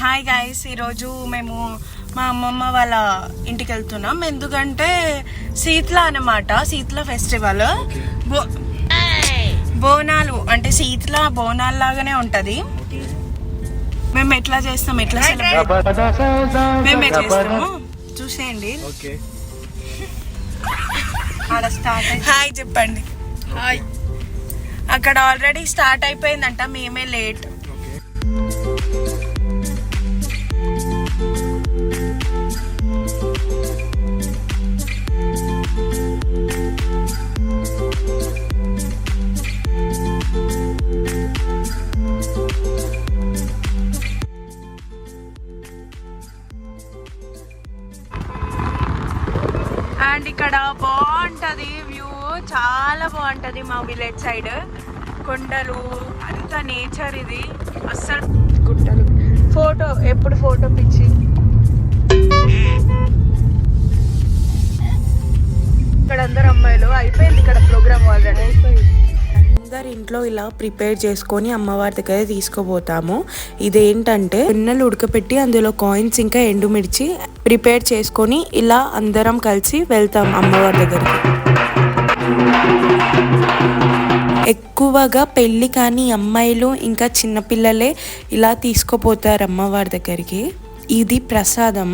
Hi guys ఈరోజు మేము మా అమ్మమ్మ వాళ్ళ ఇంటికి వెళ్తున్నాం. ఎందుకంటే శీతల అన్నమాట శీతల ఫెస్టివల్ బో బోనాలు అంటే శీతల బోనాలు లాగానే ఉంటది. మేము ఎట్లా చేస్తాం ఎట్లా సెలబ్రేట్ మేమే చేస్తాము. చూసేయండి. ఓకే హాయ్ చెప్పండి. హాయ్ అక్కడ ఆల్రెడీ స్టార్ట్ అయిపోయిందంట మేమే లేట్ అండ్ ఇక్కడ బాగుంటది వ్యూ చాలా బాగుంటది మా విలేజ్ సైడ్ కొండలు అంత నేచర్ ఇది. అస్సలు గుట్టలు ఫోటో ఎప్పుడు ఫోటో పిచ్చి? ఇక్కడ అందరు అమ్మాయిలు. అయిపోయింది ఇక్కడ ప్రోగ్రామ్ ఆల్రెడీ అందరి ఇంట్లో ఇలా ప్రిపేర్ చేసుకొని అమ్మవారి దగ్గర తీసుకుపోతాము. ఇదేంటంటే పిన్నెలు ఉడకపెట్టి అందులో కాయిన్స్ ఇంకా ఎండుమిర్చి ప్రిపేర్ చేసుకొని ఇలా అందరం కలిసి వెళ్తాం అమ్మవారి దగ్గరికి. ఎక్కువగా పెళ్ళి కాని అమ్మాయిలు ఇంకా చిన్నపిల్లలే ఇలా తీసుకుపోతారు అమ్మవారి దగ్గరికి. ఇది ప్రసాదం.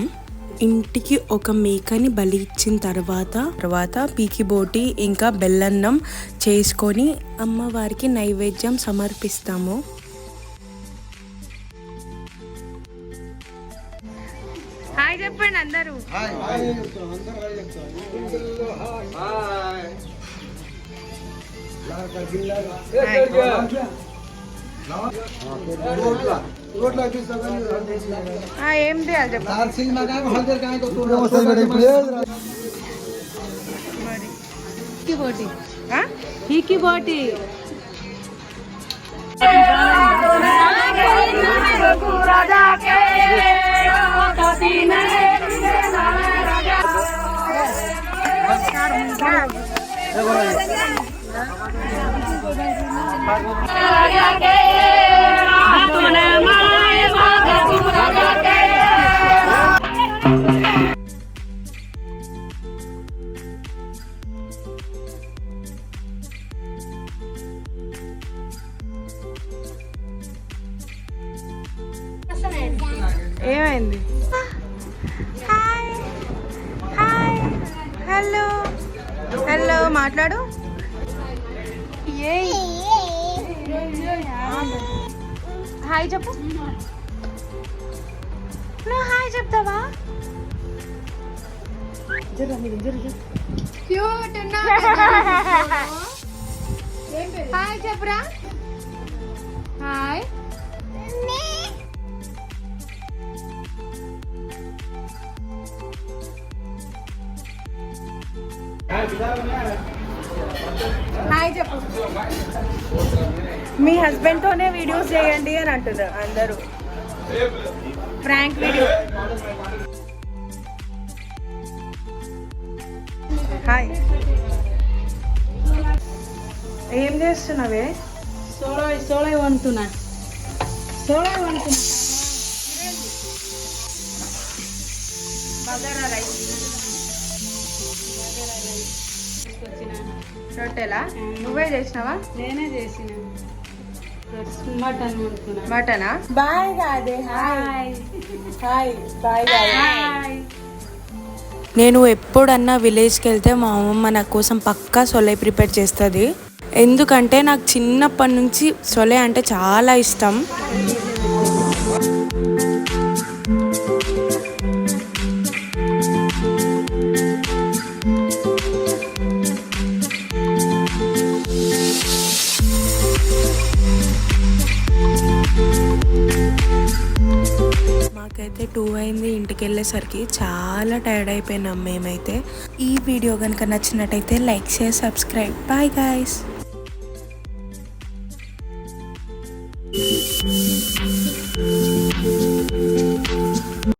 ఇంటికి ఒక మేకని బలి ఇచ్చిన తర్వాత తర్వాత పీకి బోటి ఇంకా బెల్లన్నం చేసుకొని అమ్మవారికి నైవేద్యం సమర్పిస్తాము. హాయ్ చెప్పండి అందరూ. ఏం చేయాలి చెప్పండి ఆ? హీకి బోటి ఏమైంది? హలో. హలో మాట్లాడు. హాయ్ చెప్పు. నువ్వు హాయ్ చెప్తావా? క్యూట్ హాయ్ చెప్పురా. హాయ్. హాయ్ చెప్పు. మీ హస్బెండ్ తోనే వీడియోస్ చేయండి అని అంటున్నారు అందరూ. ఫ్రాంక్ వీడియో హాయ్ ఏం చేస్తున్నావే? సోళ సోళ వండుతున్నా. సోళ వండుతున్నా. బగారా రైస్. తీసుకొచ్చిన. రొట్టెలా? నువ్వే చేసినావా? నేనే చేసిన. మటనా బాయ్ కాదే హాయ్. హాయ్. Bye hi. నేను ఎప్పుడన్నా విలేజ్కి వెళ్తే మా అమ్మమ్మ నా కోసం పక్కా సొలే ప్రిపేర్ చేస్తుంది. ఎందుకంటే నాకు చిన్నప్పటి నుంచి సొలే అంటే చాలా ఇష్టం. మాకైతే టూ అయింది ఇంటికి వెళ్ళేసరికి చాలా టైర్డ్ అయిపోయినాం మేమైతే. ఈ వీడియో కనుక నచ్చినట్టయితే like share subscribe bye guys